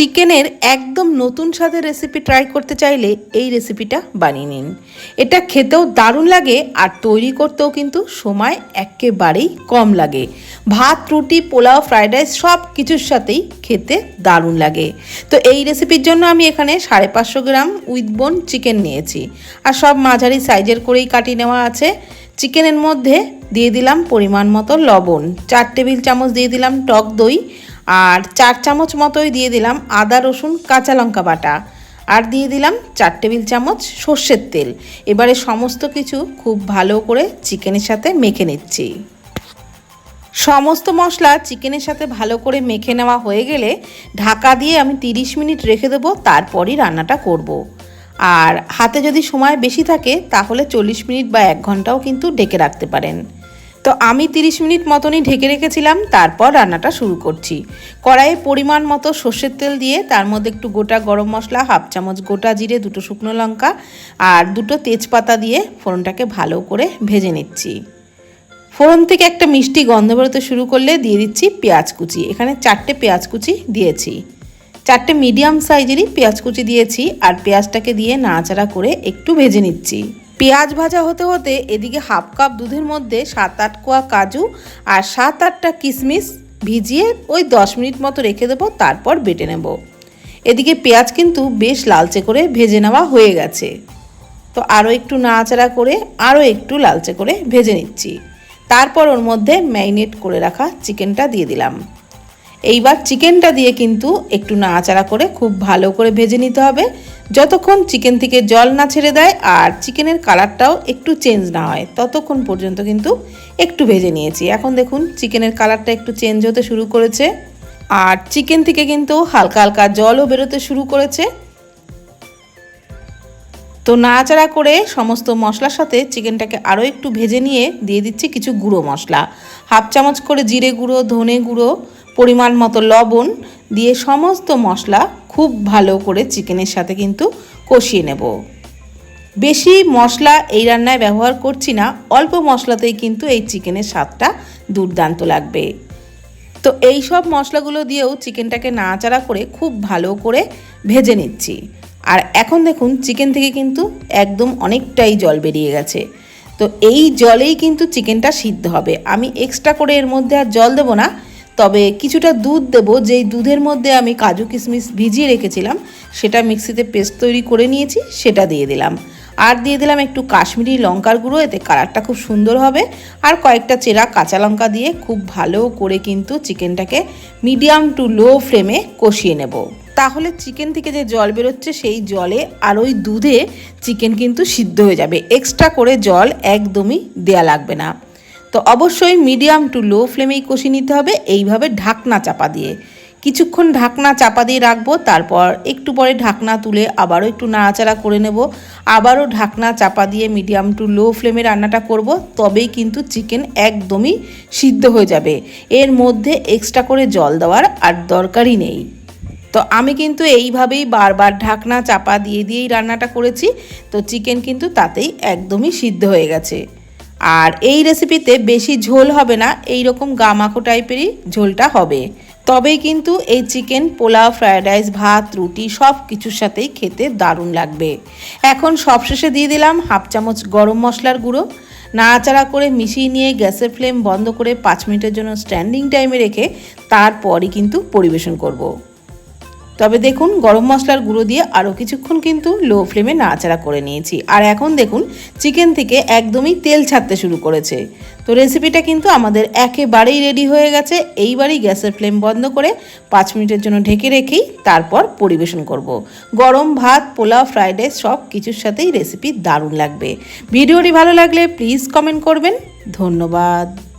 চিকেনের একদম নতুন স্বাদের রেসিপি ট্রাই করতে চাইলে এই রেসিপিটা বানিয়ে নিন। এটা খেতেও দারুণ লাগে আর তৈরি করতেও কিন্তু সময় একেবারেই কম লাগে। ভাত, রুটি, পোলাও ফ্রাইড রাইস সব কিছুর সাথেই খেতে দারুণ লাগে। তো এই রেসিপির জন্য আমি এখানে সাড়ে পাঁচশো গ্রাম উইথ বোন চিকেন নিয়েছি। আর সব মাঝারি সাইজের করেই কাটিয়ে নেওয়া আছে। চিকেনের মধ্যে দিয়ে দিলাম পরিমাণ মতো লবণ। চার টেবিল চামচ দিয়ে দিলাম টক দই। আর চার চামচ মতোই দিয়ে দিলাম আদা, রসুন, কাঁচা লঙ্কা বাটা। আর দিয়ে দিলাম চার টেবিল চামচ সর্ষের তেল। এবারে সমস্ত কিছু খুব ভালো করে চিকেনের সাথে মেখে নিচ্ছি। সমস্ত মশলা চিকেনের সাথে ভালো করে মেখে নেওয়া হয়ে গেলে ঢাকা দিয়ে আমি 30 মিনিট রেখে দেবো, তারপরই রান্নাটা করব। আর হাতে যদি সময় বেশি থাকে, তাহলে চল্লিশ মিনিট বা এক ঘন্টাও কিন্তু ডেকে রাখতে পারেন। তো আমি 30 মিনিট মতনই ঢেকে রেখেছিলাম, তারপর রান্নাটা শুরু করছি। কড়াইয়ে পরিমাণ মতো সর্ষের তেল দিয়ে, তার মধ্যে একটু গোটা গরম মশলা, হাফ চামচ গোটা জিরে, দুটো শুকনো লঙ্কা আর দুটো তেজপাতা দিয়ে ফোড়নটাকে ভালো করে ভেজে নিচ্ছি। ফোড়ন থেকে একটা মিষ্টি গন্ধ বেরোতে শুরু করলে দিয়ে দিচ্ছি পেঁয়াজ কুচি। এখানে চারটে পেঁয়াজ কুচি দিয়েছি। চারটে মিডিয়াম সাইজেরই পেঁয়াজ কুচি দিয়েছি আর পেঁয়াজটাকে দিয়ে নাড়াচাড়া করে একটু ভেজে নিচ্ছি। পেঁয়াজ ভাজা হতে হতে এদিকে হাফ কাপ দুধের মধ্যে সাত আট কোয়া কাজু আর সাত আটটা কিশমিশ ভিজিয়ে ওই দশ মিনিট মতো রেখে দেবো, তারপর বেটে নেব। এদিকে পেঁয়াজ কিন্তু বেশ লালচে করে ভেজে নেওয়া হয়ে গেছে। তো আরও একটু নাড়াচাড়া করে আরও একটু লালচে করে ভেজে নিচ্ছি। তারপর ওর মধ্যে ম্যারিনেট করে রাখা চিকেনটা দিয়ে দিলাম। এইবার চিকেনটা দিয়ে কিন্তু একটু নাড়াচাড়া করে খুব ভালো করে ভেজে নিতে হবে। যতক্ষণ চিকেন থেকে জল না ছেড়ে দেয় আর চিকেনের কালারটাও একটু চেঞ্জ না হয়, ততক্ষণ পর্যন্ত কিন্তু একটু ভেজে নিয়েছি। এখন দেখুন চিকেনের কালারটা একটু চেঞ্জ হতে শুরু করেছে আর চিকেন থেকে কিন্তু হালকা হালকা জলও বেরোতে শুরু করেছে। তো নাড়াচাড়া করে সমস্ত মশলার সাথে চিকেনটাকে আরও একটু ভেজে নিয়ে দিয়ে দিচ্ছি কিছু গুঁড়ো মশলা। হাফ চামচ করে জিরে গুঁড়ো, ধনে গুঁড়ো পরিমাণ মতো লবণ দিয়ে সমস্ত মশলা খুব ভালো করে চিকেনের সাথে কিন্তু কষিয়ে নেব। বেশি মশলা এই রান্নায় ব্যবহার করছি না, অল্প মশলাতেই কিন্তু এই চিকেনের স্বাদটা দুর্দান্ত লাগবে। তো এই সব মশলাগুলো দিয়েও চিকেনটাকে নাড়াচাড়া করে খুব ভালো করে ভেজে নিচ্ছি। আর এখন দেখুন, চিকেন থেকে কিন্তু একদম অনেকটাই জল বেরিয়ে গেছে। তো এই জলেই কিন্তু চিকেনটা সিদ্ধ হবে। আমি এক্সট্রা করে এর মধ্যে আর জল দেবো না তবে কিছুটা দুধ দেবো, যেই দুধের মধ্যে আমি কাজু কিশমিশ ভিজিয়ে রেখেছিলাম, সেটা মিক্সিতে পেস্ট তৈরি করে নিয়েছি, সেটা দিয়ে দিলাম। আর দিয়ে দিলাম একটু কাশ্মীরি লঙ্কার গুঁড়ো, এতে কালারটা খুব সুন্দর হবে। আর কয়েকটা চেরা কাঁচা লঙ্কা দিয়ে খুব ভালো করে কিন্তু চিকেনটাকে মিডিয়াম টু লো ফ্লেমে কষিয়ে নেব। তাহলে চিকেন থেকে যে জল বেরোচ্ছে, সেই জলে আর ওই দুধে চিকেন কিন্তু সিদ্ধ হয়ে যাবে। এক্সট্রা করে জল একদমই দেয়া লাগবে না। তো অবশ্যই মিডিয়াম টু লো ফ্লেমেই কষিয়ে নিতে হবে, এইভাবে ঢাকনা চাপা দিয়ে। কিছুক্ষণ ঢাকনা চাপা দিয়ে রাখব, তারপর একটু পরে ঢাকনা তুলে আবারও একটু নাড়াচাড়া করে নেব। আবারও ঢাকনা চাপা দিয়ে মিডিয়াম টু লো ফ্লেমে রান্নাটা করব, তবেই কিন্তু চিকেন একদমই সিদ্ধ হয়ে যাবে। এর মধ্যে এক্সট্রা করে জল দেওয়ার আর দরকারই নেই। তো আমি কিন্তু এইভাবেই বারবার ঢাকনা চাপা দিয়ে দিয়েই রান্নাটা করেছি, তো চিকেন কিন্তু তাতেই একদমই সিদ্ধ হয়ে গেছে। আর এই রেসিপিতে বেশি ঝোল হবে না এই রকম গামাখো টাইপেরই ঝোলটা হবে। তবেই কিন্তু এই চিকেন পোলাও ফ্রায়েড রাইস ভাত, রুটি সব কিছুর সাথেই খেতে দারুণ লাগবে। এখন সবশেষে দিয়ে দিলাম হাফ চামচ গরম মশলার গুঁড়ো। নাড়াচাড়া করে মিশিয়ে নিয়ে গ্যাসের ফ্লেম বন্ধ করে পাঁচ মিনিটের জন্য স্ট্যান্ডিং টাইমে রেখে তারপরই কিন্তু পরিবেশন করব। তবে দেখুন, গরম মশলার গুঁড়ো দিয়ে আরও কিছুক্ষণ কিন্তু লো ফ্লেমে নাড়াচাড়া করে নিয়েছি। আর এখন দেখুন, চিকেন থেকে একদমই তেল ছাড়তে শুরু করেছে। তো রেসিপিটা কিন্তু আমাদের একেবারেই রেডি হয়ে গেছে। এইবারই গ্যাসের ফ্লেম বন্ধ করে পাঁচ মিনিটের জন্য ঢেকে রেখেই তারপর পরিবেশন করব। গরম ভাত, পোলাও, ফ্রাইড রাইস সব কিছুর সাথেই রেসিপি দারুণ লাগবে। ভিডিওটি ভালো লাগলে প্লিজ কমেন্ট করবেন। ধন্যবাদ।